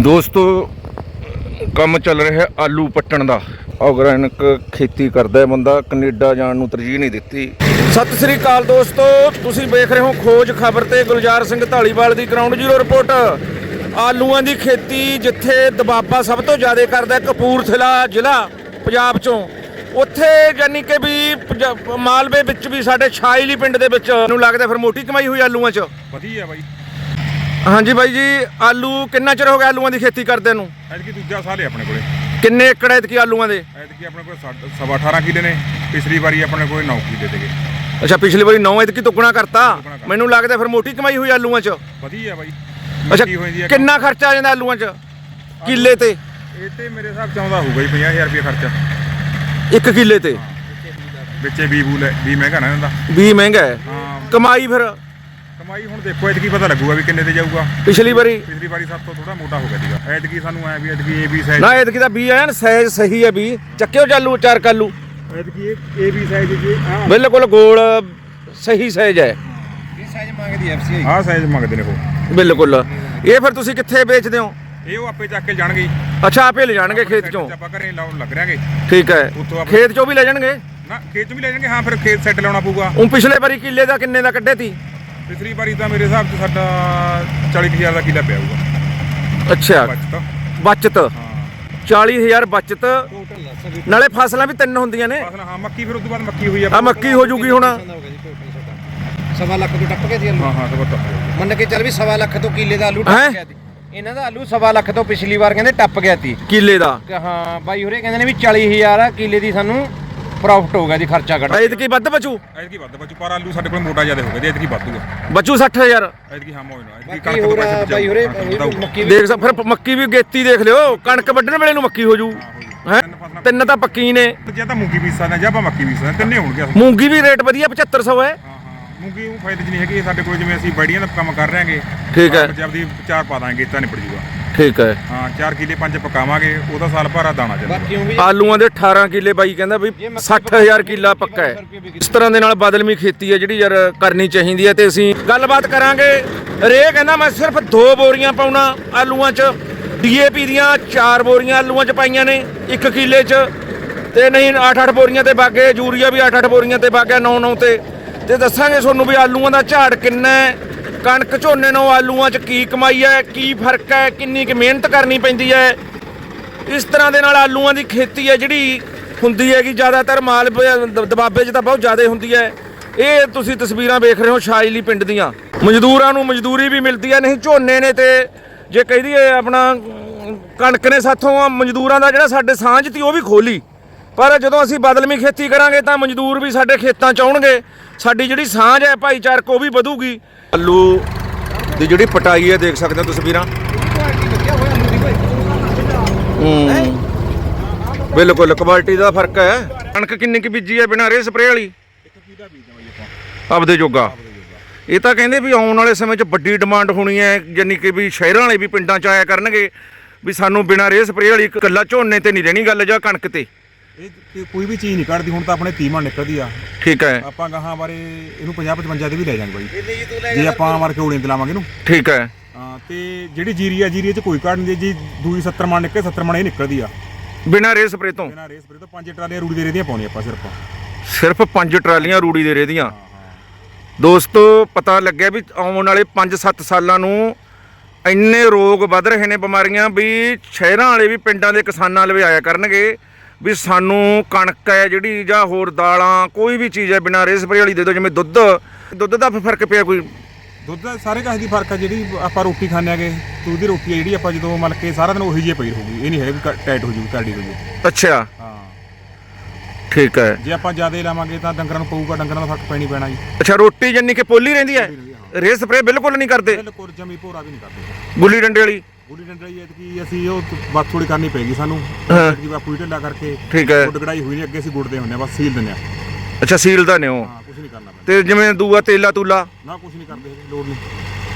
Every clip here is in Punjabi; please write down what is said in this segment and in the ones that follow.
ਦੋਸਤੋ ਕੰਮ ਚੱਲ ਰਿਹਾ ਹੈ ਆਲੂ ਪੱਟਣ ਦਾ। ਆਰਗੈਨਿਕ ਖੇਤੀ ਕਰਦਾ ਹੈ ਬੰਦਾ ਕੈਨੇਡਾ ਜਾਣ ਨੂੰ ਤਰਜੀਹ ਨਹੀਂ ਦਿੱਤੀ। ਸਤਿ ਸ੍ਰੀ ਅਕਾਲ ਦੋਸਤੋ ਤੁਸੀਂ ਵੇਖ ਰਹੇ ਹੋ ਖੋਜ ਖਬਰ ਤੇ ਗੁਲਜ਼ਾਰ ਸਿੰਘ ਢਾਲੀਵਾਲ ਦੀ ਗਰਾਊਂਡ ਜ਼ੀਰੋ ਰਿਪੋਰਟ ਆਲੂਆਂ ਦੀ ਖੇਤੀ ਜਿੱਥੇ ਦਬਾਬਾ ਸਭ ਤੋਂ ਜ਼ਿਆਦਾ ਕਰਦਾ ਕਪੂਰਥਲਾ ਜ਼ਿਲ੍ਹਾ ਪੰਜਾਬ ਚੋਂ। ਉੱਥੇ ਯਾਨੀ ਕਿ ਵੀ ਪੰਜਾ- ਮਾਲਵੇ ਵਿੱਚ ਵੀ ਸਾਡੇ ਛਾਇਲੀ ਪਿੰਡ ਦੇ ਵਿੱਚ ਨੂੰ ਲੱਗਦਾ ਫਿਰ ਮੋਟੀ ਕਮਾਈ ਹੋਈ ਆਲੂਆਂ 'ਚ। ਵਧੀਆ ਬਾਈ। ਹਾਂਜੀ ਬਾਈ ਜੀ ਆਲੂ ਕਿੰਨਾ ਚਿਰ ਹੋ ਗਿਆ ਆਲੂਆਂ ਦੀ ਖੇਤੀ ਕਰਦੇ ਨੂੰ? ਐਤਕੀ ਦੂਜਾ ਸਾਲ ਹੈ ਆਪਣੇ ਕੋਲੇ। ਕਿੰਨੇ ਏਕੜ ਐਤਕੀ ਆਲੂਆਂ ਦੇ? ਐਤਕੀ ਆਪਣੇ ਕੋਲ ਸਾਢ- ਸਵਾ 18 ਕਿੱਲੇ ਨੇ। ਪਿਛਲੀ ਵਾਰੀ ਆਪਣੇ ਕੋਲ 9 ਕਿੱਲੇ ਸੀਗੇ। ਅੱਛਾ ਪਿਛਲੀ ਵਾਰੀ 9 ਐਤਕੀ ਤੁਗਣਾ ਕਰਤਾ। ਦੁੱਗਣਾ ਕਰਤਾ। ਮੈਨੂੰ ਲੱਗਦਾ ਫਿਰ ਮੋਟੀ ਕਮਾਈ ਹੋਈ ਆਲੂਆਂ 'ਚ। ਵਧੀਆ ਬਾਈ। ਅੱਛਾ ਕੀ ਹੋਈ ਹੈ ਕਿੰਨਾ ਖਰਚਾ ਆ ਜਾਂਦਾ ਆਲੂਆਂ 'ਚ? ਕਿੱਲੇ ਤੇ? ਇਹ ਤੇ ਮੇਰੇ ਹਿਸਾਬ ਚ ਆਉਂਦਾ ਹੋਊਗਾ ਜੀ 50000 ਰੁਪਏ ਖਰਚਾ। ਇੱਕ ਕਿੱਲੇ ਤੇ? ਵਿੱਚੇ ਬੀ ਬੂਲ ਵੀ ਮਹਿੰਗਾ ਨਾ ਇਹਦਾ ਵੀ ਮਹਿੰਗਾ ਹੈ। ਹਾਂ। ਕਮਾਈ ਫਿਰ? ਕਮਾਈ ਹੁਣ ਦੇਖੋ ਐਤਕੀ ਪਤਾ ਲੱਗੂਗਾ ਵੀ ਕਿੰਨੇ ਤੇ ਜਾਊਗਾ। ਪਿਛਲੀ ਵਾਰੀ ਪਿਛਲੀ ਵਾਰੀ ਸਭ ਤੋਂ ਥੋੜਾ ਮੋਟਾ ਹੋ ਗਿਆ ਸੀਗਾ। ਐਤਕੀ ਸਾਨੂੰ ਐ ਵੀ ਐਤਕੀ ਇਹ ਵੀ ਸਾਈਜ਼ ਨਾ ਐਤਕੀ ਦਾ ਵੀ ਐਨ ਸਾਈਜ਼ ਸਹੀ ਹੈ ਵੀ ਚੱਕਿਓ ਚਾਲੂ ਚਾਰ ਕਾਲੂ। ਐਤਕੀ ਇਹ ਇਹ ਵੀ ਸਾਈਜ਼ ਜੀ ਹਾਂ। ਬਿਲਕੁਲ ਗੋਲ ਸਹੀ ਸਾਈਜ਼ ਹੈ। ਆਹ ਸਾਈਜ਼ ਮੰਗਦੇ ਨੇ ਉਹ। ਬਿਲਕੁਲ। ਇਹ ਫਿਰ ਤੁਸੀਂ ਕਿੱਥੇ ਵੇਚਦੇ ਹੋ? ਇਹ ਉਹ ਆਪੇ ਚੱਕ ਕੇ ਜਾਣਗੇ। ਅੱਛਾ ਆਪੇ ਲੈ ਜਾਣਗੇ ਖੇਤ ਚੋਂ। ਆਪਾਂ ਘਰੇ ਲਾਉਣ ਲੱਗ ਰਿਆਂਗੇ ਠੀਕ ਹੈ। ਖੇਤ ਚੋਂ ਵੀ ਲੈ ਜਾਣਗੇ? ਨਾ ਖੇਤ ਚ ਵੀ ਲੈ ਜਾਣਗੇ ਹਾਂ ਫਿਰ ਖੇਤ ਸੈੱਟ ਲਾਉਣਾ ਪਊਗਾ। ਉਹ ਪਿਛਲੇ ਵਾਰੀ ਕਿੱਲੇ ਦਾ ਕਿੰਨੇ ਦਾ ਕੱਢੇ ਤੀ? ਪਿਛਲੀ ਵਾਰੀ ਤਾਂ ਮੇਰੇ ਹਿਸਾਬ 'ਚ ਸਾਡਾ 40000 ਦਾ ਕਿੱਲਾ ਪਿਆ ਹੋਊਗਾ। ਅੱਛਾ। ਬਚਤ। ਬਚਤ। ਹਾਂ 40000 ਬਚਤ। ਨਾਲੇ ਫਸਲਾਂ ਵੀ ਤਿੰਨ ਹੁੰਦੀਆਂ ਨੇ। ਫਸਲ ਹਾਂ ਮੱਕੀ ਫਿਰ ਉਸ ਤੋਂ ਬਾਅਦ ਮੱਕੀ ਹੋਈ ਆ। ਆ ਮੱਕੀ ਹੋ ਜੂਗੀ ਹੁਣ। ਸਵਾ ਲੱਖ ਤੋਂ ਟੱਪ ਗਿਆ ਸੀ ਆਲੂ। ਹਾਂ ਹਾਂ ਸਭ ਤੋਂ ਮੰਨ ਕੇ ਚੱਲ ਵੀ ਸਵਾ ਲੱਖ ਤੋਂ ਕਿੱਲੇ ਦਾ ਆਲੂ ਹੈਂ? ਟੱਪ ਗਿਆ ਸੀ। ਇਹਨਾਂ ਦਾ ਆਲੂ ਸਵਾ ਲੱਖ ਤੋਂ ਪਿਛਲੀ ਵਾਰ ਕਹਿੰਦੇ ਟੱਪ ਗਿਆ ਸੀ। ਕਿੱਲੇ ਦਾ। ਕਿ ਹਾਂ ਬਾਈ ਹੋਰੇ ਕਹਿੰਦੇ ਨੇ ਵੀ 40000 ਆ ਕਿੱਲੇ ਦੀ ਸਾਨੂੰ ਪ੍ਰੋਫਿਟ ਹੋ ਗਿਆ ਜੀ ਖਰਚਾ ਕੱਢ ਐਤਕੀ ਵੱਧ ਬਚੂ? ਐਤਕੀ ਵੱਧ ਬਚੂ ਪਰ ਆਲੂ ਸਾਡੇ ਕੋਲ ਮੋਟਾ ਜ਼ਿਆਦਾ ਹੋ ਗਿਆ ਜੀ ਐਤਕੀ ਵਾਧੂਗਾ। ਬਚੂ 60000 ਐਤਕੀ ਹਾਂ ਮੋਇ ਨਾ ਐਤਕੀ ਬਾਕੀ ਕਣਕ ਤੋਂ ਹੋਰ ਆ ਪੈਸੇ ਬਾਈ ਹੋਰੇ ਬਚਾਊਗਾ ਮੱਕੀ ਵੀ ਦੇਖ ਸਕ ਫਿਰ ਮੱਕੀ ਵੀ ਗੇਤੀ ਦੇਖ ਲਿਓ ਕਣਕ ਵੱਢਣ ਵੇਲੇ ਨੂੰ ਮੱਕੀ ਹੋ ਜੂ। ਹੈ ਤਿੰਨ ਤਾਂ ਪੱਕੀ ਨੇ। ਜੇ ਤਾਂ ਮੂੰਗੀ ਬੀਜ ਸਕਦੇ ਹਾਂ ਜਾਂ ਆਪਾਂ ਮੱਕੀ ਬੀਜ ਸਕਦੇ ਹਾਂ, ਤਿੰਨੇ ਹੋਣਗੇ ਹਾਂ ਮੂੰਗੀ ਵੀ ਰੇਟ ਵਧੀਆ 7500 ਹੈ। ਹਾਂ ਮੂੰਗੀ ਉਹ ਫਾਇਦੇ 'ਚ ਨਹੀਂ ਹੈਗੀ ਸਾਡੇ ਕੋਲ ਜਿਵੇਂ ਅਸੀਂ ਬੜੀਆਂ ਦਾ ਕੰਮ ਕਰ ਰਹੇ ਹਾਂਗੇ ਠੀਕ ਹੈ। ਜਦ ਦੀ ਚਾਰ ਪਾ ਦਾਂਗੇ ਤਾਂ ਨਿਪਟ ਜੂਗਾ। ਠੀਕ ਹੈ। ਹਾਂ 4 ਕਿੱਲੇ ਪੰਜ ਪਕਾਵਾਂਗੇ ਉਹਦਾ ਸਾਲ ਭਰਾ ਦਾਣਾ ਚੱਲਦਾ ਬਾਕੀ ਉਹ ਵੀ ਆਲੂਆਂ ਦੇ 18 ਕਿੱਲੇ ਬਾਈ ਕਹਿੰਦਾ ਵੀ 60000 ਕਿੱਲਾ ਪੱਕਾ ਹੈ। ਇਸ ਤਰ੍ਹਾਂ ਦੇ ਨਾਲ ਬਦਲਮੀ ਖੇਤੀ ਹੈ ਜਿਹੜੀ ਯਾਰ ਕਰਨੀ ਚਾਹੀਦੀ ਹੈ ਤੇ ਅਸੀਂ ਗੱਲਬਾਤ ਕਰਾਂਗੇ। ਰੇ ਕਹਿੰਦਾ ਮੈਂ ਸਿਰਫ ਦੋ ਬੋਰੀਆਂ ਪਾਉਣਾ ਆਲੂਆਂ 'ਚ। ਡੀਏਪੀ ਦੀਆਂ ਚਾਰ ਬੋਰੀਆਂ ਆਲੂਆਂ 'ਚ ਪਾਈਆਂ ਨੇ ਇੱਕ ਕਿੱਲੇ 'ਚ। ਤੇ ਨਹੀਂ 8-8 ਬੋਰੀਆਂ ਤੇ ਬਾਗੇ ਯੂਰੀਆ ਵੀ 8-8 ਬੋਰੀਆਂ ਤੇ ਬਾਗਿਆ 9-9 ਤੇ। ਤੇ ਦੱਸਾਂਗੇ ਤੁਹਾਨੂੰ ਵੀ ਆਲੂਆਂ ਦਾ ਝਾੜ ਕਿੰਨਾ ਹੈ। ਕਣਕ ਝੋਨੇ ਨੂੰ ਆਲੂਆਂ 'ਚ ਕੀ ਕਮਾਈ ਹੈ, ਕੀ ਫ਼ਰਕ ਹੈ, ਕਿੰਨੀ ਕੁ ਮਿਹਨਤ ਕਰਨੀ ਪੈਂਦੀ ਹੈ? ਇਸ ਤਰ੍ਹਾਂ ਦੇ ਨਾਲ ਆਲੂਆਂ ਦੀ ਖੇਤੀ ਹੈ ਜਿਹੜੀ ਹੁੰਦੀ ਹੈਗੀ, ਜ਼ਿਆਦਾਤਰ ਮਾਲ ਦਬਾਬੇ 'ਚ ਤਾਂ ਬਹੁਤ ਜ਼ਿਆਦਾ ਹੁੰਦੀ ਹੈ। ਇਹ ਤੁਸੀਂ ਤਸਵੀਰਾਂ ਵੇਖ ਰਹੇ ਹੋ ਸ਼ਾਇਲੀ ਪਿੰਡ ਦੀਆਂ। ਮਜ਼ਦੂਰਾਂ ਨੂੰ ਮਜ਼ਦੂਰੀ ਵੀ ਮਿਲਦੀ ਹੈ, ਨਹੀਂ ਝੋਨੇ ਨੇ ਤੇ ਜੇ ਕਹਿ ਦਈਏ ਆਪਣਾ ਕਣਕ ਨੇ ਸਾਥੋਂ ਮਜ਼ਦੂਰਾਂ ਦਾ ਜਿਹੜਾ ਸਾਡੇ ਸਾਂਝ ਤੀ ਉਹ ਵੀ ਖੋਲੀ ਪਰ ਜਦੋਂ ਅਸੀਂ ਬਦਲਮੀ ਖੇਤੀ ਕਰਾਂਗੇ ਤਾਂ ਮਜ਼ਦੂਰ ਵੀ ਸਾਡੇ ਖੇਤਾਂ 'ਚ ਆਉਣਗੇ। ਸਾਡੀ ਜਿਹੜੀ ਸਾਂਝ ਹੈ ਭਾਈਚਾਰਕ ਉਹ ਵੀ ਵਧੂਗੀ। ਆਲੂ ਦੀ ਜਿਹੜੀ ਪਟਾਈ ਹੈ ਦੇਖ ਸਕਦੇ ਹੋ ਤਸਵੀਰਾਂ। ਬਿਲਕੁਲ ਕੁਆਲਿਟੀ ਦਾ ਫ਼ਰਕ ਹੈ। ਕਣਕ ਕਿੰਨੀ ਕੁ ਬੀਜੀ ਹੈ ਬਿਨਾਂ ਰੇ ਸਪਰੇ ਵਾਲੀ? ਆਪਦੇ ਜੋਗਾ। ਇਹ ਤਾਂ ਕਹਿੰਦੇ ਵੀ ਆਉਣ ਵਾਲੇ ਸਮੇਂ 'ਚ ਵੱਡੀ ਡਿਮਾਂਡ ਹੋਣੀ ਹੈ ਯਾਨੀ ਕਿ ਵੀ ਸ਼ਹਿਰਾਂ ਵਾਲੇ ਵੀ ਪਿੰਡਾਂ 'ਚ ਆਇਆ ਕਰਨਗੇ ਵੀ ਸਾਨੂੰ ਬਿਨਾਂ ਰੇ ਸਪਰੇ ਵਾਲੀ ਇੱਕ ਕੱਲਾ ਝੋਨੇ ਤੇ ਨਹੀਂ ਰਹਿਣੀ ਗੱਲ ਜਾਂ ਕਣਕ ਤੇ। ਇਹ ਤੇ ਕੋਈ ਵੀ ਚੀਜ਼ ਨਹੀਂ ਕੱਢਦੀ ਹੁਣ ਤਾਂ ਆਪਣੇ ਤੀਮਾ ਨਿਕਲਦੀ ਆ। ਠੀਕ ਹੈ। ਆਪਾਂ ਗਾਹਾਂ ਬਾਰੇ ਇਹਨੂੰ 50 55 ਤੇ ਵੀ ਲੈ ਜਾਾਂਗੇ ਬਾਈ। ਜੇ ਆਪਾਂ ਮਾਰ ਕੇ ਉੜੇ ਤੇ ਲਾਵਾਂਗੇ ਇਹਨੂੰ। ਠੀਕ ਹੈ। ਹਾਂ ਤੇ ਜਿਹੜੀ ਜੀਰੀ ਆ ਜੀਰੀ 'ਚ ਕੋਈ ਕੱਢ ਨਹੀਂ ਜੀ ਦੂਈ 70 ਮਣ ਨਿਕਲੇ 70 ਮਣ ਇਹ ਨਿਕਲਦੀ ਆ। ਬਿਨਾਂ ਰੇ ਸਪਰੇ ਤੋਂ? ਬਿਨਾਂ ਰੇਸ ਸਪਰੇ ਤੋਂ ਪੰਜ ਟਰਾਲੀਆਂ ਰੂੜੀ ਦੇ ਰੇਦੀਆਂ ਪਾਉਣੀ ਆਪਾਂ ਸਿਰਫ। ਸਿਰਫ ਪੰਜ ਟਰਾਲੀਆਂ ਰੂੜੀ ਦੇ ਰੇ ਦੀਆਂ। ਦੋਸਤੋ ਪਤਾ ਲੱਗਿਆ ਵੀ ਆਉਣ ਵਾਲੇ 5-7 ਸਾਲਾਂ ਨੂੰ ਇੰਨੇ ਰੋਗ ਵੱਧ ਰਹੇ ਨੇ ਬਿਮਾਰੀਆਂ ਵੀ ਸ਼ਹਿਰਾਂ ਵਾਲੇ ਵੀ ਪਿੰਡਾਂ ਦੇ ਕਿਸਾਨਾਂ ਲਵੇ ਆਇਆ ਕਰਨਗੇ। ਵੀ ਸਾਨੂੰ ਕਣਕ ਹੈ ਜਿਹੜੀ ਜਾਂ ਹੋਰ ਦਾਲਾਂ ਕੋਈ ਵੀ ਚੀਜ਼ ਹੈ ਬਿਨਾਂ ਰੇ ਸਪਰੇ ਵਾਲੀ ਦੇ ਦਿਓ ਜਿਵੇਂ ਦੁੱਧ ਦੁੱਧ ਦਾ ਫਿਰ ਫ਼ਰਕ ਪਿਆ ਕੋਈ? ਦੁੱਧ ਦਾ ਸਾਰੇ ਕਾਹ ਦੀ ਫ਼ਰਕ ਆ ਜਿਹੜੀ ਆਪਾਂ ਰੋਟੀ ਖਾਂਦੇ ਆਗੇ ਤੂੰ ਦੀ ਰੋਟੀ ਆ ਜਿਹੜੀ ਆਪਾਂ ਜਦੋਂ ਮਤਲਬ ਕਿ ਸਾਰਾ ਦਿਨ ਉਹੀ ਜਿਹੀ ਪਈ ਰਹੂਗੀ ਇਹ ਨਹੀਂ ਹੈ ਕ- ਟਾਈਟ ਹੋ ਜੂਗੀ ਕਰੜੀ ਹੋ ਜੂ ਅੱਛਾ। ਹਾਂ। ਠੀਕ ਹੈ। ਜੇ ਆਪਾਂ ਜ਼ਿਆਦਾ ਲਾਵਾਂਗੇ ਤਾਂ ਡੰਗਰਾਂ ਨੂੰ ਪਊਗਾ ਡੰਗਰਾਂ ਦਾ ਫ਼ਰਕ ਪੈਣੀ ਪੈਣਾ ਜੀ। ਅੱਛਾ ਰੋਟੀ ਜੰਨੀ ਕਿ ਪੋਲੀ ਰਹਿੰਦੀ ਹੈ? ਰੇ ਸਪਰੇ ਬਿਲਕੁਲ ਨਹੀਂ ਕਰਦੇ? ਬਿਲਕੁਲ ਜਮੀ ਭੋਰਾ ਵੀ ਨਹੀਂ ਕਰਦੇ। ਗੁੱਲੀ ਡੰਡੇ ਵਾਲੀ? ਗੁੱਡੀ ਡੰਡਾ ਹੀ ਐਤਕੀ ਅਸੀਂ ਉਹ ਬਾਤ ਥੋੜੀ ਕਰਨੀ ਪੈਗੀ ਸਾਨੂੰ। ਹਾਂ। ਕਿ ਬਾਪੂ ਹੀ ਢਿੱਲਾ ਕਰਕੇ ਠੀਕ ਹੈ। ਗੁੱਡ ਗੜਾਈ ਹੋਈ ਨਹੀਂ ਅੱਗੇ ਅਸੀਂ ਗੁੱਡਦੇ ਹੁੰਦੇ ਆ ਬਸ ਸੀਲ ਦਿੰਦੇ ਆ ਅੱਛਾ ਸੀਲ ਦਾ ਨੇ ਉਹ? ਹਾਂ ਕੁਝ ਨਹੀਂ ਕਰਨਾ ਪੈਂਦਾ। ਤੇ ਜਿਵੇਂ ਦੂਆ ਤੇਲਾ ਤੂਲਾ? ਨਾ ਕੁਝ ਨਹੀਂ ਕਰਦੇ ਹੈਗੇ, ਲੋੜ ਨਹੀਂ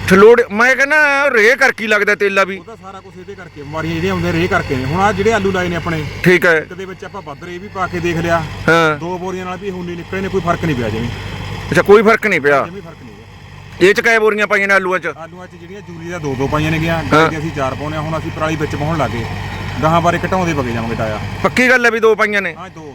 ਥਲੋੜ ਮੈਂ ਕਹਿੰਦਾ ਰੇ ਕਰ ਕੀ ਲੱਗਦਾ ਤੇਲਾ ਵੀ। ਉਹ ਤਾਂ ਸਾਰਾ ਕੁਝ ਇਹਦੇ ਕਰਕੇ ਬਿਮਾਰੀਆਂ ਜਿਹੜੀਆਂ ਹੁੰਦੀਆਂ ਰੇ ਕਰਕੇ ਨੇ। ਹੁਣ ਆ ਜਿਹੜੇ ਆਲੂ ਲਾਏ ਨੇ ਆਪਣੇ ਠੀਕ ਹੈ। ਇੱਕ ਦੇ ਵਿੱਚ ਆਪਾਂ ਬੱਦਰ ਵੀ ਪਾ ਕੇ ਦੇਖ ਲਿਆ। ਹਾਂ। ਦੋ ਬੋਰੀਆਂ ਨਾਲ ਵੀ ਹੁੰਨੀ ਨਿਕਲੇ ਨੇ ਕੋਈ ਫ਼ਰਕ ਨਹੀਂ ਪਿਆ ਜਿਵੇਂ। ਅੱਛਾ ਕੋਈ ਫ਼ਰਕ ਨਹੀਂ ਪਿਆ। ਜਿਵੇਂ ਫ਼ਰਕ ਨਹੀਂ ਪਿਆ ਇਹ ਚ ਕਈ ਬੋਰੀਆਂ ਪਾਈਆਂ ਨੇ ਆਲੂਆਂ ਚ? ਆਲੂਆਂ 'ਚ ਜਿਹੜੀਆਂ ਜੂਲੀ ਦਾ ਦੋ ਦੋ ਪਾਈਆਂ ਨੇਗੀਆਂ ਗਾਂ ਦੀ ਅਸੀਂ ਚਾਰ ਪਾਉਨੇ ਆ ਹੁਣ ਅਸੀਂ ਪਰਾਲੀ ਵਿੱਚ ਪਾਉਣ ਲੱਗੇ। ਗਾਹਾਂ ਬਾਰੇ ਘਟਾਉਂਦੇ ਵਗੇ ਜਾਵਾਂਗੇ ਟਾਇਆ। ਪੱਕੀ ਗੱਲ ਹੈ ਵੀ ਦੋ ਪਾਈਆਂ ਨੇ? ਹਾਂ ਦੋ।